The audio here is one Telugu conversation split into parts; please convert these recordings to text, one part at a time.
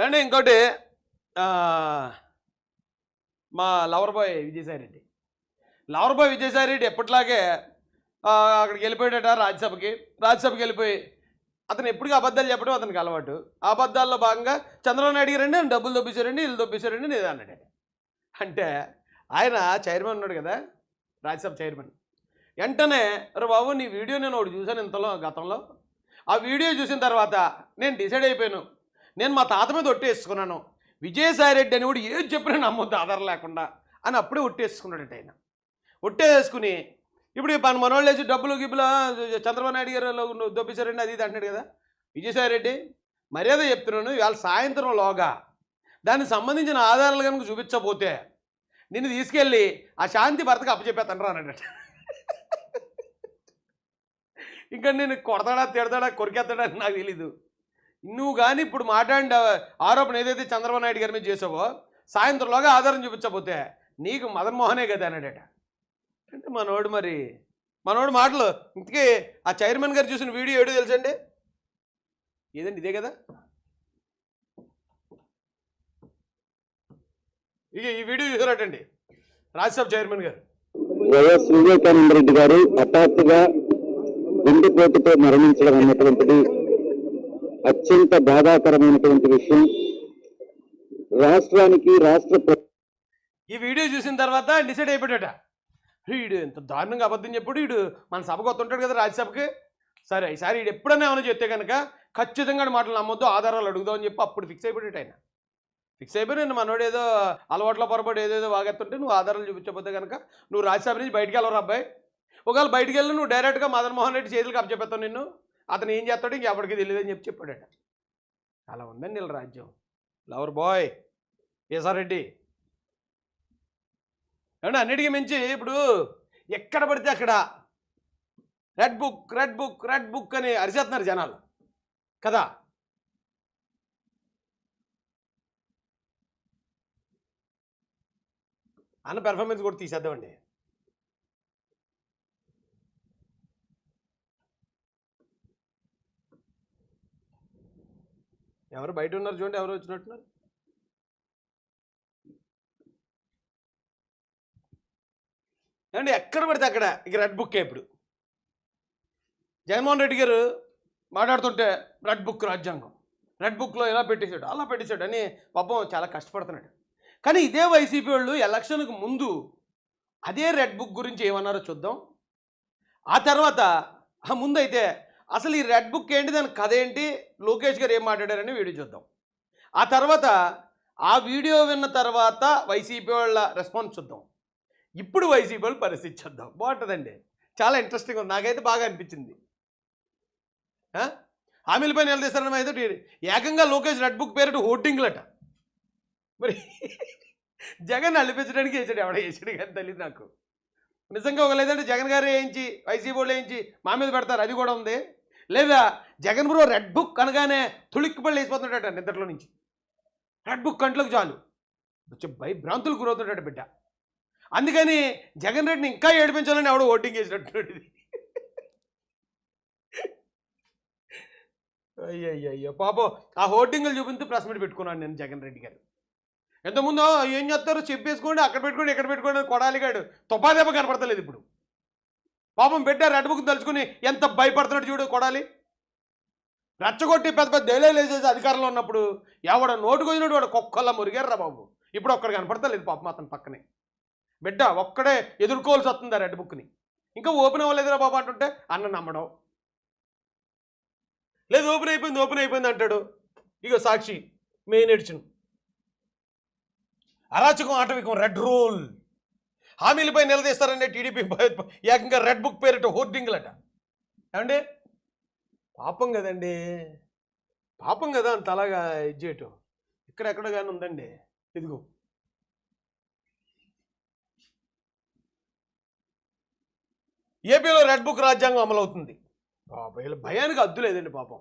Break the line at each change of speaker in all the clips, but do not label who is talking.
ఏమండి ఇంకోటి మా lover boy Vijayasai Reddy lover boy Vijayasai Reddy ఎప్పటిలాగే అక్కడికి వెళ్ళిపోయాడట రాజ్యసభకి. రాజ్యసభకి వెళ్ళిపోయి అతను ఎప్పటికీ అబద్ధాలు చెప్పడం అతనికి అలవాటు. ఆ అబద్ధాల్లో భాగంగా చంద్రబాబు నాయుడు గారండి నేను డబ్బులు దొబ్బించారండి వీళ్ళు దొబ్బించారండి నేను అన్నాడు అంటే ఆయన చైర్మన్ ఉన్నాడు కదా రాజ్యసభ చైర్మన్. వెంటనే రే బాబు నీ వీడియో నేను ఒకటి చూశాను ఇంతలో గతంలో. ఆ వీడియో చూసిన తర్వాత నేను డిసైడ్ అయిపోయాను. నేను మా తాత మీద ఒట్టేసుకున్నాను. విజయసాయి రెడ్డి అని కూడా ఏది చెప్పినా నమ్మొద్దు ఆధారం లేకుండా అని అప్పుడే ఒట్టేసుకున్నాడట ఆయన. ఒట్టేసుకుని ఇప్పుడు మన మనోళ్ళు వేసి డబ్బులు గిబ్బులు చంద్రబాబు నాయుడు గారు నువ్వు అది ఇది అంటున్నాడు కదా. విజయసాయి రెడ్డి మర్యాద చెప్తున్నాను ఇవాళ సాయంత్రం లోగా దానికి సంబంధించిన ఆధారాలు కనుక చూపించకపోతే నిన్ను తీసుకెళ్ళి ఆ శాంతి భర్తకు అప్పచెప్పేస్తాను రా ఇంకా నేను కొడతాడా తిడతాడా కొరికేస్తాడా అని నాకు తెలీదు. నువ్వు కానీ ఇప్పుడు మాట్లాడిన ఆరోపణ ఏదైతే చంద్రబాబు నాయుడు గారి మీద చేసావో సాయంత్రంలోగా ఆధారం చూపించకపోతే నీకు మదన్ మోహనే కదా అన్నాడట. అంటే మనోడు మరి మనోడు మాటలు. ఇంతకీ ఆ చైర్మన్ గారు చూసిన వీడియో ఏడు తెలుసండి ఏదండి ఇదే కదా? ఇక ఈ వీడియో చూసారటండి. రాజ్యసభ చైర్మన్ గారు.
వైఎస్ వివేకానంద రెడ్డి గారు హఠాత్తుగా గుండెపోటుతో మరణించడం అన్నటువంటిది అత్యంత బాధాకరమైనటువంటి విషయం. రాష్ట్రానికి రాష్ట్ర
ఈ వీడియో చూసిన తర్వాత డిసైడ్ అయిపోయాడట. వీడు ఎంత దారుణంగా అబద్ధం చెప్పుడు వీడు మన సభకు వస్తుంటాడు కదా రాజ్యసభకి. సరే ఈసారి వీడు ఎప్పుడైనా ఏమైనా చెప్తే కనుక ఖచ్చితంగా మాటలు నమ్మొద్దు ఆధారాలు అడుగుదామని చెప్పి అప్పుడు ఫిక్స్ అయిపోయాడు ఆయన. ఫిక్స్ అయిపోయి నేను మనోడు ఏదో అలవాట్ల పొరపాటు ఏదేదో వాగెత్తుంటే నువ్వు ఆధారాలు చూపించకపోతే కనుక నువ్వు రాజ్యసభ నుంచి బయటికి వెళ్ళరు అబ్బాయి? ఒకవేళ బయటికి వెళ్ళి నువ్వు డైరెక్ట్గా మదన్ మోహన్ రెడ్డి చేతులకు అప్పచెప్పేస్తావు నిన్ను? అతను ఏం చేస్తాడు ఇంకెవరికి తెలియదు అని చెప్పి చెప్పాడట. అలా ఉందండి వీళ్ళ రాజ్యం. లవర్ బాయ్ రెడ్డి ఏమంటే అన్నిటికీ మించి ఇప్పుడు ఎక్కడ పడితే అక్కడ red book red book red book అని అరిచేస్తున్నారు జనాలు. కదా? అన్న పెర్ఫార్మెన్స్ కూడా తీసేద్దామండి. ఎవరు బయట ఉన్నారు చూడండి ఎవరు వచ్చినట్టున్నారు? ఏమండి ఎక్కడ పడితే అక్కడ. ఇక రెడ్ బుక్కే ఇప్పుడు. జగన్మోహన్ రెడ్డి గారు మాట్లాడుతుంటే రెడ్ బుక్ రాజ్యాంగం. రెడ్ బుక్లో ఇలా పెట్టేశాడు అలా పెట్టేశాడు అని పాపం చాలా కష్టపడుతున్నాడు. కానీ ఇదే వైసీపీ వాళ్ళు ఎలక్షన్కు ముందు అదే రెడ్ బుక్ గురించి ఏమన్నారో చూద్దాం. ఆ తర్వాత ఆ ముందు అయితే అసలు ఈ రెడ్ బుక్ ఏంటి దాని కథ ఏంటి లోకేష్ గారు ఏం మాట్లాడారని వీడియో చూద్దాం. ఆ తర్వాత ఆ వీడియో విన్న తర్వాత వైసీపీ వాళ్ళ రెస్పాన్స్ చూద్దాం. ఇప్పుడు వైసీపీ వాళ్ళు పరిస్థితి చూద్దాం. బాగుంటుందండి. చాలా ఇంట్రెస్టింగ్ ఉంది. నాకైతే బాగా అనిపించింది. ఆ? హామీలపై నిలదీస్తారని అయితే ఏకంగా లోకేష్ రెడ్ బుక్ పేరు హోర్డింగ్లట. మరి జగన్ అల్లిపించడానికి వేసాడు ఎవడ వేసాడు కానీ తెలియదు నాకు. నిజంగా ఒక లేదంటే జగన్ గారు వేయించి వైసీపీ వాళ్ళు వేయించి మా మీద పెడతారు అది కూడా ఉంది. లేదా జగన్ బ్రో రెడ్ బుక్ అనగానే తుళిక్కిపళ్ళు వేసిపోతున్నాడట నిద్రలో నుంచి. రెడ్ బుక్ కంట్లోకి చాలు. వచ్చి భయ భ్రాంతులు గురవుతున్నాడు బిడ్డ. అందుకని జగన్ రెడ్డిని ఇంకా ఏడిపించాలని ఆవిడ ఓటింగ్ చేసినట్టున్నాడు ఇది. అయ్యయ్యో పాపం ఆ హోర్డింగ్లు చూపించి ప్రెస్ మీట్ పెట్టుకున్నాను నేను జగన్ రెడ్డి గారు. ఎంతముందో ఏం చేస్తారో చెప్పేసుకోండి అక్కడ పెట్టుకోండి ఇక్కడ పెట్టుకోండి కొడాలిగాడు తుపాదెబ్బ కనపడతలేదు ఇప్పుడు. పాపం బిడ్డ రెడ్ బుక్ తలుచుకుని ఎంత భయపడుతున్నాడు చూడు కొడాలి. రెచ్చగొట్టి పెద్ద పెద్ద డైలాగ్ వేసేసి అధికారంలో ఉన్నప్పుడు ఎవడ నోటు కొదినోడు వాడు కుక్కల్లా మురిగారు బాబు. ఇప్పుడు ఒక్కడ కనపడతలేదు పాపం అతని పక్కనే. బిడ్డ ఒక్కడే ఎదుర్కోవాల్సి వస్తుంది ఆ రెడ్ బుక్ని. ఇంకా ఓపెన్ అవ్వలేదురా బాబు అంటుంటే అన్న నమ్మడం. లేదు ఓపెన్ అయిపోయింది ఓపెన్ అయిపోయింది అంటాడు. ఇక సాక్షి మెయిన్ ఎడిషన్. అరాచకం ఆటవికం రెడ్ రూల్. హామీలపై నిలదీస్తారంటే టీడీపీ ఏకంగా రెడ్ బుక్ పేరిట హోర్డింగ్లట. ఏమండి? పాపం కదండి. పాపం కదా అంత అలాగా ఇది చేయటం. ఇక్కడెక్కడ కానీ ఉందండి. ఇదిగో. ఏపీలో రెడ్ బుక్ రాజ్యాంగం అమలవుతుంది. పాపం భయానికి అద్దు లేదండి పాపం.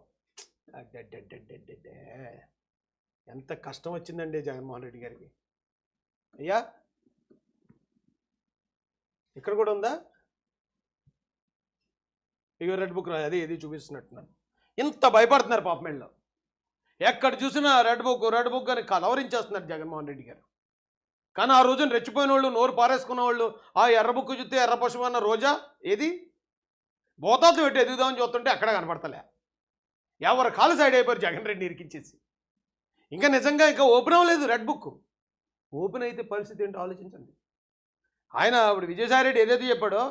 ఎంత కష్టం వచ్చిందండి జగన్మోహన్ రెడ్డి గారికి అయ్యా ఇక్కడ కూడా ఉందా? ఇక రెడ్ బుక్ అది ఇది చూపిస్తున్నట్టున్నాను. ఇంత భయపడుతున్నారు పాప వీళ్ళు. ఎక్కడ చూసినా రెడ్ బుక్ రెడ్ బుక్ అని కలవరించేస్తున్నారు జగన్మోహన్ రెడ్డి గారు. కానీ ఆ రోజున రెచ్చిపోయిన వాళ్ళు నోరు పారేసుకున్న వాళ్ళు ఆ ఎర్ర బుక్ చూస్తే ఎర్ర పశువు అన్న రోజా? ఏది? భూతాతం పెట్టి ఎదుగుదామని చూస్తుంటే అక్కడ కనపడతలే. ఎవరు కాలు సైడ్ అయిపోయారు జగన్ రెడ్డి ఇరికించేసి. ఇంకా నిజంగా ఇంకా ఓపెన్ అవ్వలేదు రెడ్ బుక్. ఓపెన్ అయితే పరిస్థితి ఏంటో ఆలోచించండి. ఆయన ఇప్పుడు విజయసాయిరెడ్డి ఏదైతే చెప్పాడో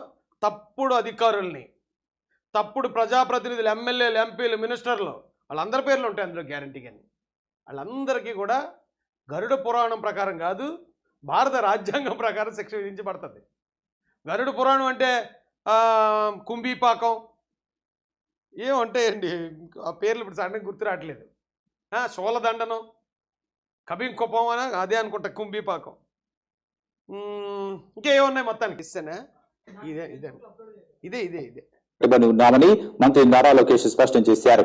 తప్పుడు అధికారుల్ని తప్పుడు ప్రజాప్రతినిధులు ఎమ్మెల్యేలు ఎంపీలు మినిస్టర్లు వాళ్ళందరి పేర్లు ఉంటాయి అందులో గ్యారంటీ కానీ. వాళ్ళందరికీ కూడా గరుడ పురాణం ప్రకారం కాదు భారత రాజ్యాంగం ప్రకారం శిక్ష విధించబడుతుంది. గరుడ పురాణం అంటే కుంభీపాకం. ఏముంటాయండి ఆ పేర్లు ఇప్పుడు సడన్గా గుర్తు రావట్లేదు. శోలదండనం కబింకుపం కబిం అని అదే అనుకుంటా కుంభీపాకం. ఇంకేమున్నాయి మొత్తానికి? ఇస్తేనా? ఇదే ఇదే. ఇదే ఇదే ఇదే.
ఉన్నామని మంత్రి నారా లోకేష్ స్పష్టం చేశారు.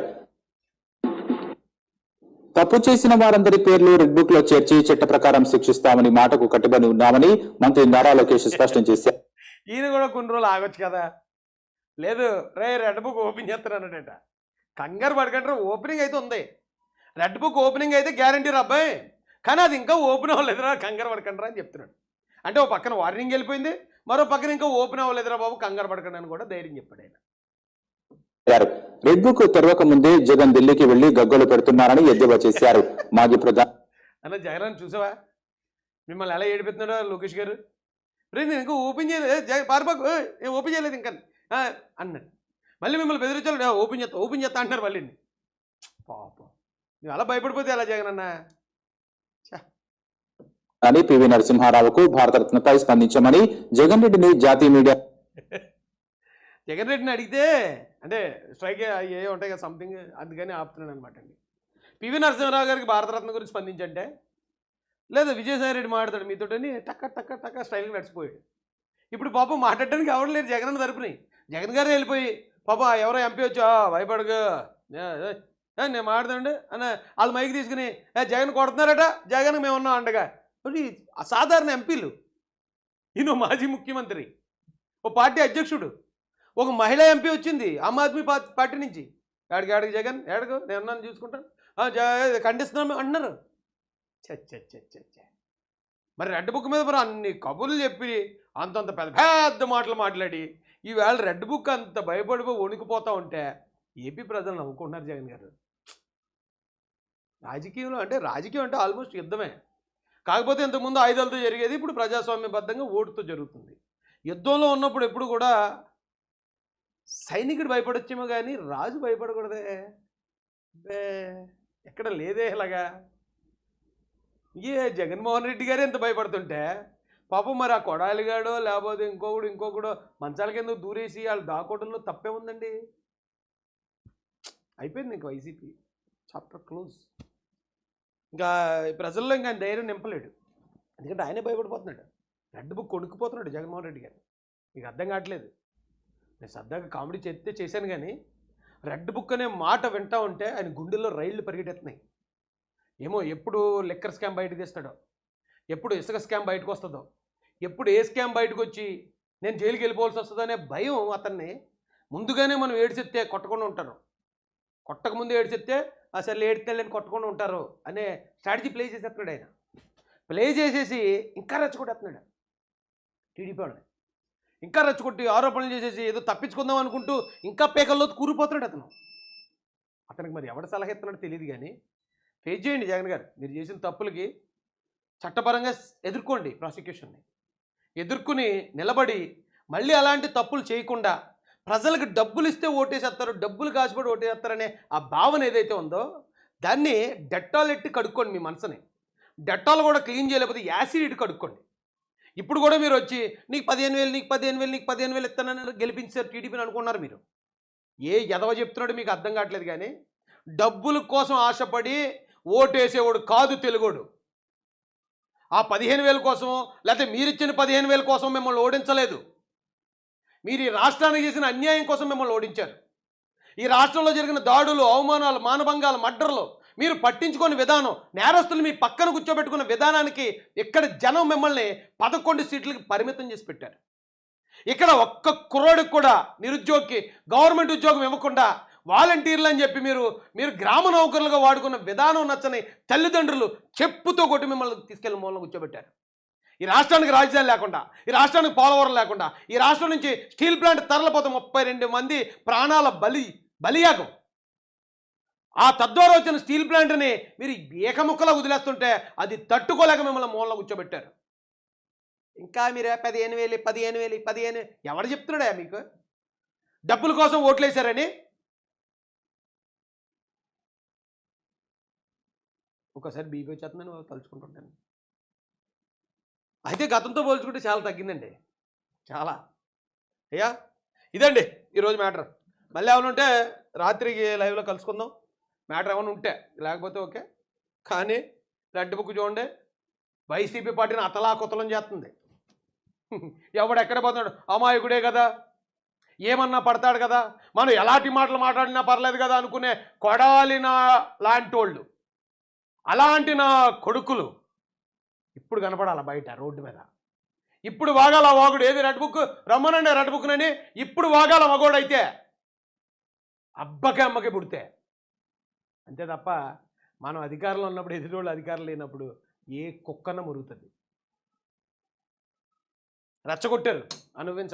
తప్పు చేసిన వారందరి పేర్లు రెడ్ బుక్లో చేర్చి చట్ట ప్రకారం శిక్షిస్తామని మాటకు కట్టుబడి ఉన్నామని మంత్రి నారా లోకేష్ స్పష్టం చేశారు.
ఈయన కూడా కొన్ని రోజులు ఆగొచ్చు కదా. లేదు రే రెడ్ బుక్ ఓపెన్ చేస్తానన్నట కంగారు పడకంటారు ఓపెనింగ్ అయితే ఉంది. రెడ్ బుక్ ఓపెనింగ్ అయితే గ్యారంటీ అబ్బాయి. కానీ అది ఇంకా ఓపెన్ అవ్వలేదురా కంగారు పడకండి అని చెప్తున్నాడు. అంటే ఓ పక్కన వార్నింగ్ వెళ్ళిపోయింది మరో పక్కన ఇంకా ఓపెన్ అవ్వలేదురా బాబు కంగారు పడకండి అని కూడా ధైర్యం చెప్పాడు ఆయన.
రెడ్ బుక్ తెరవక ముందే జగన్ ఢిల్లీకి వెళ్ళి గగ్గోలు పెడుతున్నారని ఎద్దేవా చేశారు మాజీ ప్రధాని
అన్న జగన్ చూసావా? మిమ్మల్ని ఎలా ఏడిపెత్తున్నాడో లోకేష్ గారు? రే నేను ఇంకా ఓపెన్ చేయలేదు పారిపోకు ఓపెన్ చేయలేదు ఇంకా. అన్నాడు. మళ్ళీ మిమ్మల్ని బెదిరించాలి "ఆ, ఓపెన్ చేస్తా ఓపెన్ చేస్తా అంటున్నారు మళ్ళీ. పాపం. నువ్వు అలా భయపడిపోతే ఎలా జగన్ అన్న
అని పివి నరసింహారావుకు భారతరత్నపై స్పందించమని జగన్ రెడ్డిని జాతీయ మీడియా
జగన్ రెడ్డిని అడిగితే అంటే స్ట్రైక్ ఏ ఉంటాయి కదా సంథింగ్ అందుకని ఆపుతున్నాడు అనమాట అండి. పివి నరసింహరావు గారికి భారతరత్న గురించి స్పందించంటే లేదు విజయసాయి రెడ్డి మాట్లాడతాడు మీతోటని టక్క టక్క టక్క స్టైల్గా నడిచిపోయాడు. ఇప్పుడు పాపం మాట్లాడడానికి ఎవరు లేరు జగన్ అన్న తరపుని. జగన్ గారే వెళ్ళిపోయి పాప ఎవరో ఎంపీ వచ్చా భయపడగా నేను మాట్లాడండి అని వాళ్ళు మైకి తీసుకుని జగన్ కొడుతున్నారట జగన్ మేము ఉన్నాం అండగా అసాధారణ ఎంపీలు. ఈయన మాజీ ముఖ్యమంత్రి ఓ పార్టీ అధ్యక్షుడు ఒక మహిళా ఎంపీ వచ్చింది ఆమ్ ఆద్మీ పార్టీ నుంచి. ఏడికి ఏడికి జగన్? ఏడకు నేను చూసుకుంటాను. "ఆ, జ- అంటున్నారు. చ్చ, మరి రెడ్ బుక్ మీద మరి అన్ని కబుర్లు చెప్పి అంతంత పెద్ద పెద్ద మాటలు మాట్లాడి ఈవేళ రెడ్ బుక్ అంత భయపడిపోయి వణికిపోతూ ఉంటే ఏపీ ప్రజలు నవ్వుకుంటున్నారు జగన్ గారు. రాజకీయంలో అంటే రాజకీయం అంటే ఆల్మోస్ట్ యుద్ధమే. కాకపోతే ఇంతకుముందు ఆయుధాలతో జరిగేది ఇప్పుడు ప్రజాస్వామ్యబద్ధంగా ఓటుతో జరుగుతుంది. యుద్ధంలో ఉన్నప్పుడు ఎప్పుడు కూడా సైనికుడు భయపడొచ్చేమో కానీ రాజు భయపడకూడదే. బే ఎక్కడ లేదే ఇలాగా. ఏ జగన్మోహన్ రెడ్డి గారే ఎంత భయపడుతుంటే పాపం మరి ఆ కొడాలిగాడో లేకపోతే ఇంకొకడు ఇంకొకడు మంచాల కింద దూరేసి వాళ్ళు దాకోవడంలో తప్పే ఉందండి. అయిపోయింది ఇంక వైసీపీ. Chapter close. ఇంకా ప్రజల్లో ఇంకా ధైర్యం నింపలేడు. ఎందుకంటే ఆయనే భయపడిపోతున్నాడు. రెడ్ బుక్ కొనుక్కుపోతున్నాడు జగన్మోహన్ రెడ్డి గారు మీకు అర్థం కావట్లేదు. నేను సరదాగా కామెడీ చేస్తే చేశాను కానీ రెడ్ బుక్ అనే మాట వింటా ఉంటే ఆయన గుండెల్లో రైళ్ళు పరిగెట్టేస్తున్నాయి ఏమో ఎప్పుడు లిక్కర్ స్కామ్ బయటకు తీస్తాడో ఎప్పుడు ఇసుక స్కామ్ బయటకు వస్తుందో ఎప్పుడు ఏ స్కామ్ బయటకు వచ్చి నేను జైలుకి వెళ్ళిపోవాల్సి వస్తుందో అనే భయం అతన్ని ముందుగానే మనం ఏడిచెత్తే కొట్టకుండా ఉంటాను కొట్టక ముందు చెప్తే అసలు ఏడ్తెళ్ళని కొట్టకుండా ఉంటారు అనే స్ట్రాటజీ ప్లే చేసేస్తున్నాడు ఆయన. ప్లే చేసేసి ఇంకా రెచ్చగొట్టేస్తున్నాడు టీడీపీ వాళ్ళని. ఇంకా రెచ్చగొట్టి ఆరోపణలు చేసేసి ఏదో తప్పించుకుందాం అనుకుంటూ ఇంకా పేకల్లో కూరిపోతున్నాడు అతను. అతనికి మరి ఎవడ సలహా ఇస్తున్నాడో తెలియదు కానీ ఫేస్ చేయండి జగన్ గారు. మీరు చేసిన తప్పులకి చట్టపరంగా ఎదుర్కోండి ప్రాసిక్యూషన్ని. ఎదుర్కొని నిలబడి మళ్ళీ అలాంటి తప్పులు చేయకుండా ప్రజలకు డబ్బులు ఇస్తే ఓటేసేస్తారు డబ్బులు కాసిపడి ఓటేస్తారనే ఆ భావన ఏదైతే ఉందో దాన్ని డెట్టాల్ ఎట్టి కడుక్కోండి మీ మనసుని. డెట్టాల్ కూడా క్లీన్ చేయలేకపోతే యాసిడ్ ఇటు కడుక్కోండి. ఇప్పుడు కూడా మీరు వచ్చి నీకు పదిహేను వేలు నీకు పదిహేను వేలు నీకు పదిహేను వేలు ఇస్తానని గెలిపించారు టీడీపీని అనుకున్నారు మీరు. ఏ ఎదవ చెప్తున్నాడు మీకు అర్థం కావట్లేదు కానీ డబ్బుల కోసం ఆశపడి ఓటేసేవాడు కాదు తెలుగోడు. ఆ పదిహేను వేల కోసం లేకపోతే మీరిచ్చిన పదిహేను వేల కోసం మిమ్మల్ని ఓడించలేదు. మీరు ఈ రాష్ట్రానికి చేసిన అన్యాయం కోసం మిమ్మల్ని ఓడించారు. ఈ రాష్ట్రంలో జరిగిన దాడులు అవమానాలు మానభంగాలు మడ్డర్లు మీరు పట్టించుకొని విధానం నేరస్తులు మీ పక్కన కూర్చోబెట్టుకున్న విధానానికి ఇక్కడ జనం మిమ్మల్ని పదకొండు సీట్లకి పరిమితం చేసి పెట్టారు. ఇక్కడ ఒక్క కుర్రోడికి కూడా నిరుద్యోగికి గవర్నమెంట్ ఉద్యోగం ఇవ్వకుండా వాలంటీర్లు అని చెప్పి మీరు మీరు గ్రామ నౌకరులుగా వాడుకున్న విధానం నచ్చని తల్లిదండ్రులు చెప్పుతో కొట్టి మిమ్మల్ని తీసుకెళ్ళి మూలన కూర్చోబెట్టారు. ఈ రాష్ట్రానికి రాజధాని లేకుండా ఈ రాష్ట్రానికి పోలవరం లేకుండా ఈ రాష్ట్రం నుంచి స్టీల్ ప్లాంట్ తరలిపోతే ముప్పై రెండు మంది ప్రాణాల బలి బలియాగం. ఆ తద్వారా వచ్చిన స్టీల్ ప్లాంట్ని మీరు ఏకముక్కలా వదిలేస్తుంటే అది తట్టుకోలేక మిమ్మల్ని మూలన కూర్చోబెట్టారు. ఇంకా మీరే పదిహేను వేలు పదిహేను వేలు పదిహేను ఎవడు చెప్తున్నాడా మీకు? డబ్బుల కోసం ఓట్లేశారని? ఒకసారి బీపీ వచ్చేస్తుందని తలుచుకుంటుంటాను. అయితే గతంతో పోల్చుకుంటే చాలా తగ్గిందండి. చాలా. అయ్యా! ఇదండి ఈరోజు మ్యాటర్. మళ్ళీ ఏమైనా ఉంటే రాత్రికి లైవ్లో కలుసుకుందాం. మ్యాటర్ ఏమైనా ఉంటే లేకపోతే ఓకే. కానీ రెడ్ బుక్ చూడండి. వైసీపీ పార్టీని అతలాకుతలం చేస్తుంది. ఎవడు ఎక్కడ పోతున్నాడు? అమాయకుడే కదా. ఏమన్నా పడతాడు కదా. మనం ఎలాంటి మాటలు మాట్లాడినా పర్లేదు కదా అనుకునే కొడాలి నా లాంటి వాళ్ళు అలాంటి నా కొడుకులు ఇప్పుడు కనపడాల బయట? రోడ్డు మీద. ఇప్పుడు వాగాల వాగుడు? ఏది రెడ్ బుక్? రమ్మనండి రెడ్ బుక్నని ఇప్పుడు వాగాల మగోడైతే. అబ్బకి అమ్మకి పుడితే. అంతే తప్ప మనం అధికారంలో ఉన్నప్పుడు ఎదుటోళ్ళు అధికారం లేనప్పుడు ఏ కుక్కన మురుగుతుంది. రెచ్చగొట్టారు. అనుభవించ